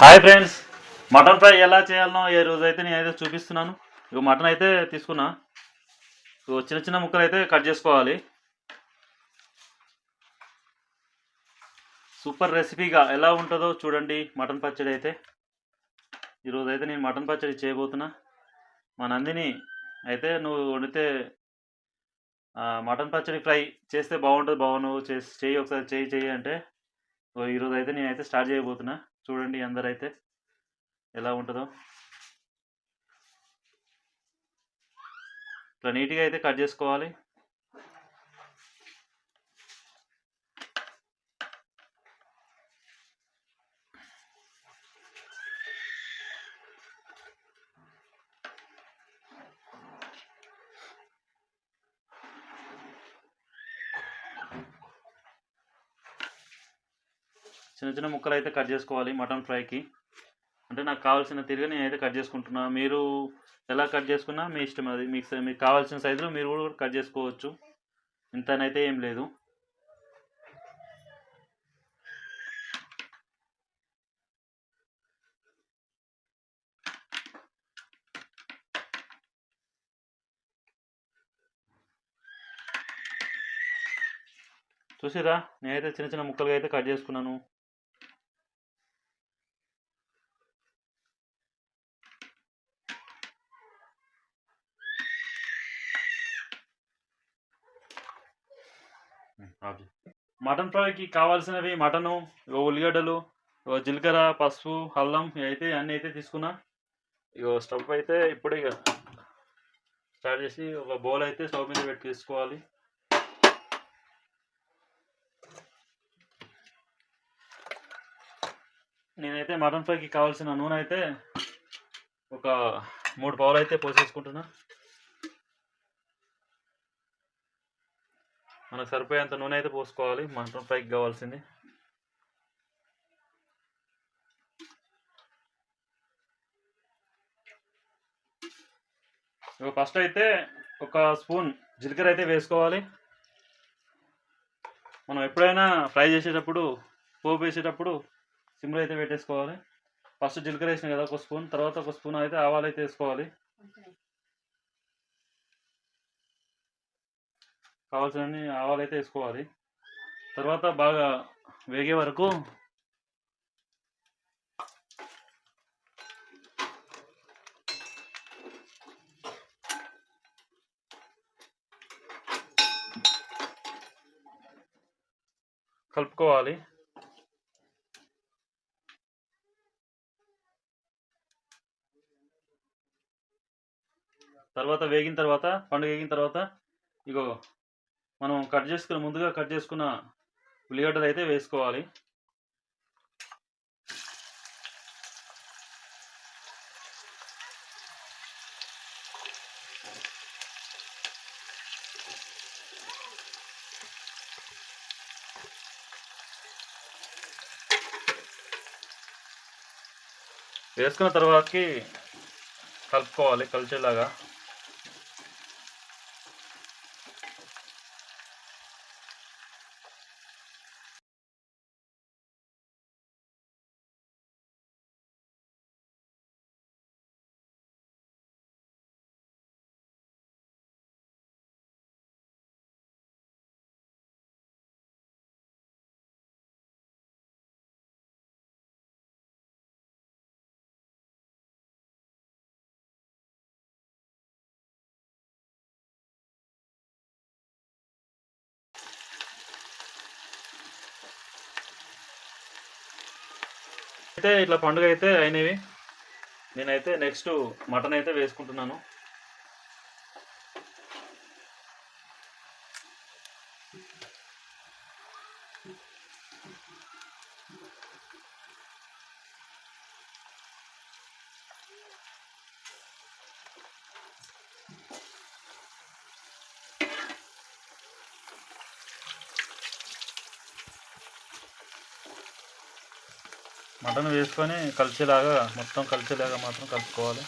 Hi friends. Mutton fry ఎలా చేయాలనో ఈ రోజు అయితే నేనైతే చూపిస్తున్నాను. ఇక మటన్ అయితే తీసుకున్నా. ఇక చిన్న చిన్న ముక్కలు అయితే కట్ చేసుకోవాలి. సూపర్ రెసిపీగా ఎలా ఉంటుందో చూడండి మటన్ పచ్చడి అయితే. ఈరోజు అయితే నేను మటన్ పచ్చడి చేయబోతున్నా. మా నందిని అయితే నువ్వు వండితే మటన్ పచ్చడి ఫ్రై చేస్తే బాగుంటుంది బాగు నువ్వు చేసి చెయ్యి ఒకసారి చెయ్యి చెయ్యి అంటే. ఈరోజు అయితే నేనైతే స్టార్ట్ చేయబోతున్నా. చూడండి అందరైతే ఎలా ఉంటుందో. ఇట్లా నీట్గా అయితే కట్ చేసుకోవాలి. చిన్న చిన్న ముక్కలు అయితే కట్ చేసుకోవాలి మటన్ ఫ్రైకి. అంటే నాకు కావాల్సిన తిరిగి నేనైతే కట్ చేసుకుంటున్నా. మీరు ఎలా కట్ చేసుకున్నా మీ ఇష్టం అది. మీకు మీకు కావాల్సిన సైజులో మీరు కూడా కట్ చేసుకోవచ్చు. ఇంతనైతే ఏం లేదు. చూసిరా నేనైతే చిన్న చిన్న ముక్కలుగా అయితే కట్ చేసుకున్నాను. మటన్ ఫ్రైకి కావాల్సినవి మటను ఇగో ఉల్లిగడ్డలు ఇగో జీలకర్ర పసుపు అల్లం అయితే అన్నీ అయితే తీసుకున్నా. ఇగో స్టవ్ అయితే ఇప్పుడు ఇక స్టార్ట్ చేసి ఒక బౌల్ అయితే స్టవ్ మీద పెట్టి తీసుకోవాలి. నేనైతే మటన్ ఫ్రైకి కావాల్సిన నూనె అయితే ఒక మూడు పావులు అయితే పోసేసుకుంటున్నా. మనకు సరిపోయేంత నూనె అయితే పోసుకోవాలి. మటన్ ఫ్రైకి కావాల్సింది. ఇక ఫస్ట్ అయితే ఒక స్పూన్ జీలకర్ర అయితే వేసుకోవాలి. మనం ఎప్పుడైనా ఫ్రై చేసేటప్పుడు పోపు వేసేటప్పుడు సిమ్లో అయితే పెట్టేసుకోవాలి. ఫస్ట్ జీలకర్ర వేసిన కదా ఒక స్పూన్ తర్వాత ఒక స్పూన్ అయితే ఆవాలు అయితే వేసుకోవాలి. కావాల్సిన ఆవాలు అయితే వేసుకోవాలి. తర్వాత బాగా వేగే వరకు కలుపుకోవాలి. తర్వాత వేగిన తర్వాత పండు వేగిన తర్వాత ఇగో మనం కట్ చేసుకున్న ముందుగా కట్ చేసుకున్న ఉల్లిగడ్డలు అయితే వేసుకోవాలి. వేసుకున్న తర్వాతకి కలుపుకోవాలి కలిసేలాగా. అయితే ఇట్లా పండుగ అయితే అయినవి. నేనైతే నెక్స్ట్ మటన్ అయితే వేసుకుంటున్నాను. మటన్ వేసుకొని కలిసేలాగా మొత్తం కలిసేలాగా మాత్రం కలుపుకోవాలి.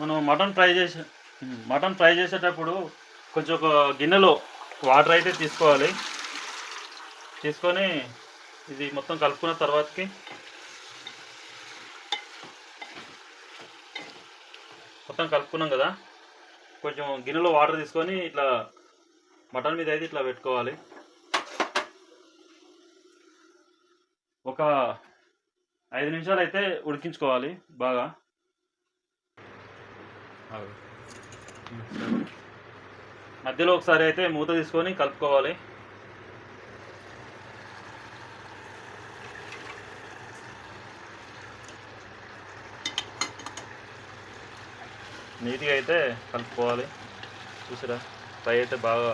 మనం మటన్ ఫ్రై చేసే మటన్ ఫ్రై చేసేటప్పుడు కొంచెం ఒక గిన్నెలో వాటర్ అయితే తీసుకోవాలి. తీసుకొని ఇది మొత్తం కలుపుకున్న తర్వాతకి మొత్తం కలుపుకున్నాం కదా. కొంచెం గిన్నెలో వాటర్ తీసుకొని ఇట్లా మటన్ మీద అయితే ఇట్లా పెట్టుకోవాలి. ఒక ఐదు నిమిషాలు అయితే ఉడికించుకోవాలి బాగా. మధ్యలో ఒకసారి అయితే మూత తీసుకొని కలుపుకోవాలి. నీట్గా అయితే కలుపుకోవాలి. చూసిరా? ఫ్రై అయితే బాగా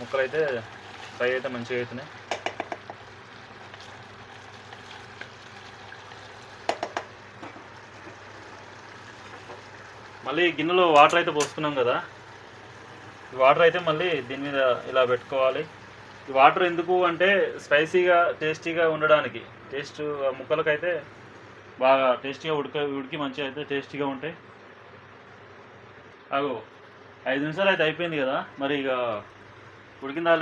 ముక్కలు అయితే ఫ్రై అయితే మంచిగా అవుతున్నాయి మళ్ళీ గిన్నెలో వాటర్ అయితే పోసుకున్నాం కదా. ఈ వాటర్ అయితే మళ్ళీ దీని మీద ఇలా పెట్టుకోవాలి. ఈ వాటర్ ఎందుకు అంటే స్పైసీగా టేస్టీగా ఉండడానికి. టేస్ట్ ముక్కలకైతే బాగా టేస్టీగా ఉడక ఉడికి మంచిగా అయితే టేస్టీగా ఉంటాయి. అగో ఐదు నిమిషాలు అయితే అయిపోయింది కదా. మరి ఇక ఉడికిందా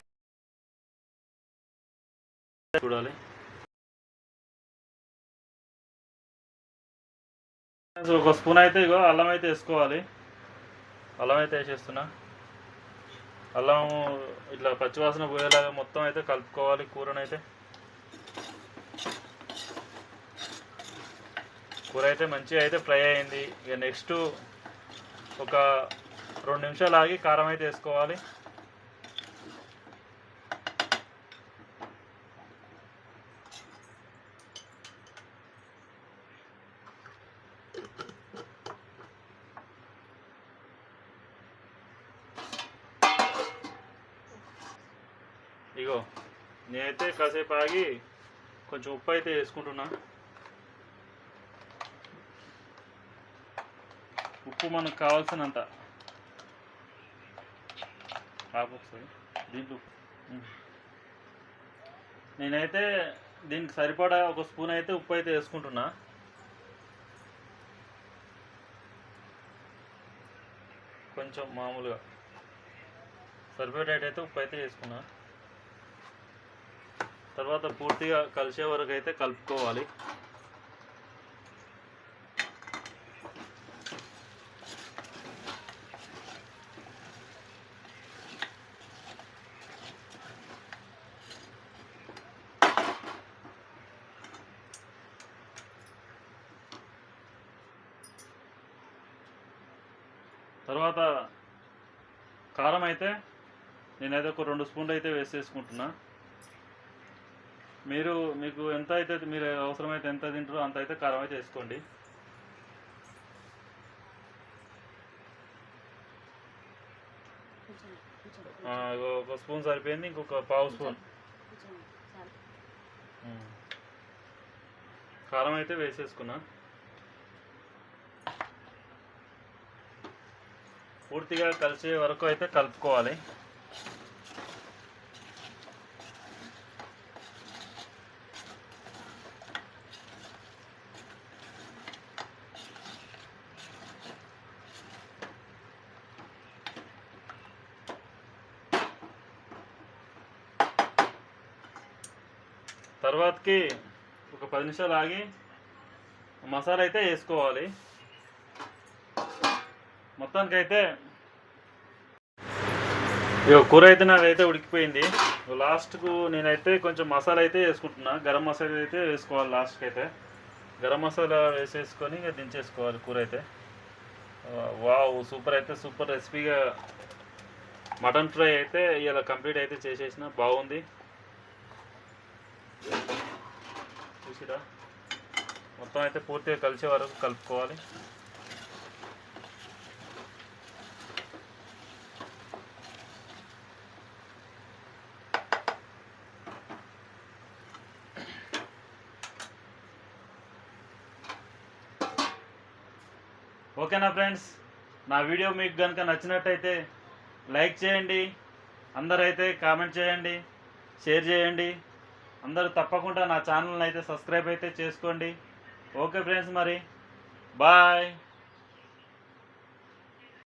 ఒక స్పూన్ అయితే ఇగో అల్లం అయితే వేసుకోవాలి. అల్లం అయితే వేసేస్తున్నా. అల్లం ఇట్లా పచ్చివాసన పోయేలాగా మొత్తం అయితే కలుపుకోవాలి కూరనైతే. కూర అయితే మంచిగా అయితే ఫ్రై అయింది. ఇక నెక్స్ట్ ఒక రెండు నిమిషాలు ఆగి కారం అయితే వేసుకోవాలి. ఇగో నేనైతే కాసేపు ఆగి కొంచెం ఉప్పు అయితే వేసుకుంటున్నా. ఉప్పు మనకు కావాల్సినంత. ఆపు ఒకసారి. దీంట్లో నేనైతే దీనికి సరిపడా ఒక స్పూన్ అయితే ఉప్పు అయితే వేసుకుంటున్నా. కొంచెం మామూలుగా. సరిపడేటైతే ఉప్పు అయితే వేసుకున్నా. తర్వాత పూర్తిగా కలిసే వరకు అయితే కలుపుకోవాలి. తర్వాత కారం అయితే నేనైతే ఒక రెండు స్పూన్లు అయితే వేసేసుకుంటున్నా. మీరు మీకు ఎంత అయితే మీరు అవసరమైతే ఎంత తింటారో అంత అయితే కారం అయితే వేసుకోండి ఒక స్పూన్ సరిపోయింది ఇంకొక పావు స్పూన్. కారం అయితే వేసేసుకున్నా. పూర్తిగా కలిసే వరకు అయితే కలుపుకోవాలి. తర్వాతకి ఒక పది నిమిషాలు ఆగి మసాలా అయితే వేసుకోవాలి. మొత్తానికైతే ఇక కూర అయితే నాదైతే ఉడికిపోయింది. లాస్ట్కు నేనైతే కొంచెం మసాలా అయితే వేసుకుంటున్నా. గరం మసాలా అయితే వేసుకోవాలి లాస్ట్కి అయితే గరం మసాలా వేసేసుకొని ఇక దించేసుకోవాలి కూర అయితే. వావ్ సూపర్ అయితే సూపర్ రెసిపీగా మటన్ ఫ్రై అయితే ఇలా కంప్లీట్ అయితే చేసేసిన. బాగుంది. చూసిరా? మొత్తం అయితే పూర్తిగా కలిసే వరకు కలుపుకోవాలి. ఓకేనా ఫ్రెండ్స్? నా వీడియో మీకు కనుక నచ్చినట్టయితే లైక్ చేయండి. అందరైతే కామెంట్ చేయండి. షేర్ చేయండి. అందరూ తప్పకుండా నా ఛానల్ని అయితే సబ్స్క్రైబ్ అయితే చేసుకోండి. ఓకే ఫ్రెండ్స్ మరి. బాయ్.